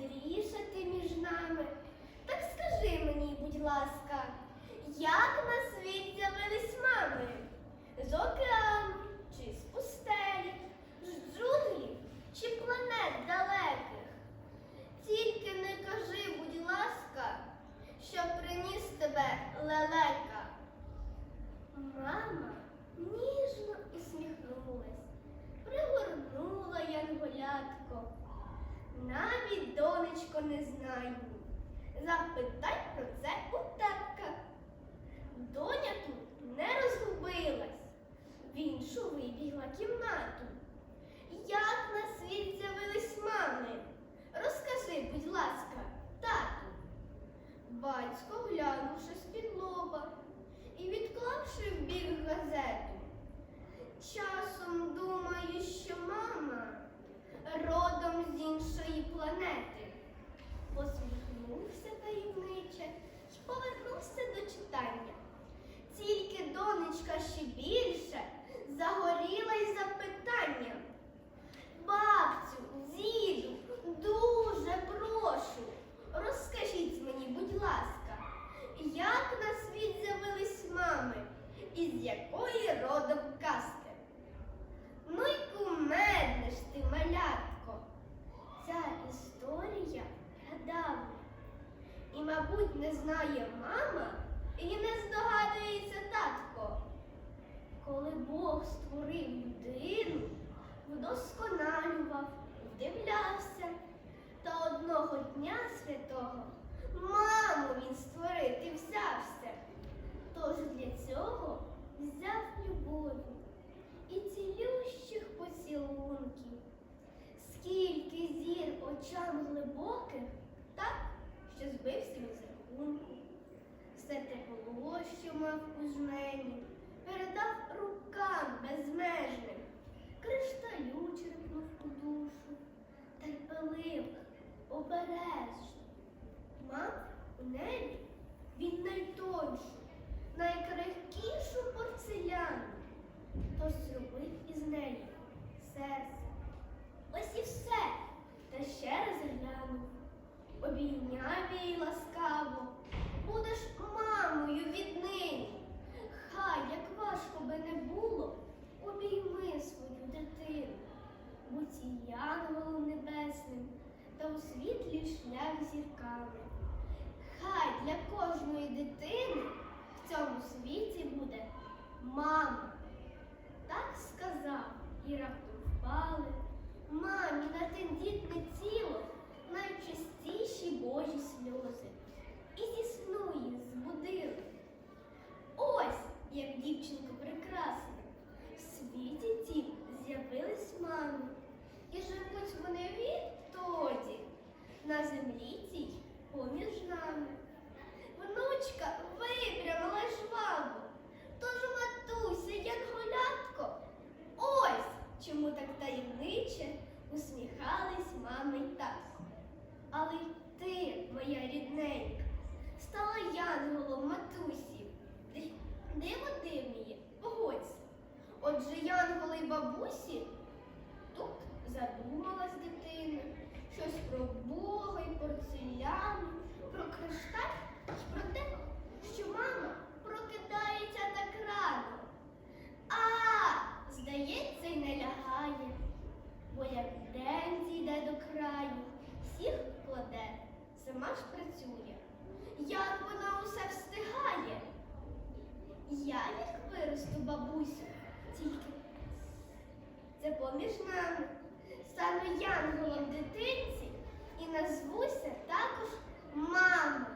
наймудріша ти між нами. Так скажи мені, будь ласка, донечко, не знаю. Запитай про це у татка. Доня тут не розгубилась, в іншу вибігла кімнату. Як на світ з'явились мами? Розкажи, будь ласка, тату. Батько, глянувши з-під лоба і відклавши в бік газету. Часом думаю, що мама родом з іншої планети. Посміхнувся таємниче й повернувся до читання. Тільки донечка ще більше загорілась запитанням. Бабцю, діду, дуже прошу, розкажіть мені, будь ласка, як на світ з'явились мами і з якої родом касти? Ну й кумедне ж ти, малятко. Ця історія гадавня. І, мабуть, не знає мама і не здогадується татко. Коли Бог створив людину, вдосконалював, вдивлявся, та одного дня очам глибоких, так, що збився від рахунку. Все тепло, що мав у жмені, передав рукам безмежним, кришталю черпнув у душу, терпеливо, обережно. Мав у небі він найтоншу, найкрихкішу порцеляну, тож зробив із неї серце. Ось і все, та ще раз глянув, обійняв її ласкаво, будеш мамою віднині. Хай, як важко би не було, обійми свою дитину, будь і янголом небесним та у світлі шлях зірками. Хай для кожної дитини в цьому світі буде мама. Так сказав і раптом впали. Внучка випрямила жваво, тож матуся, як голятко. Ось чому так таємниче усміхались мами й татко. Але й ти, моя рідненька, стала янголом матусі. Ди- Диво дивніє, погодься. Отже, янголи й бабусі тут задумалась дитина. Щось про Бога й порцеляну, про кришталь й про те, що мама прокидається так рано. А, здається, й не лягає, бо як день зійде до краю, всіх кладе, сама ж працює. Як вона усе встигає? Я як виросту бабусю, тільки це поміж нами. Стану янголом дитинці і назвуся також мама.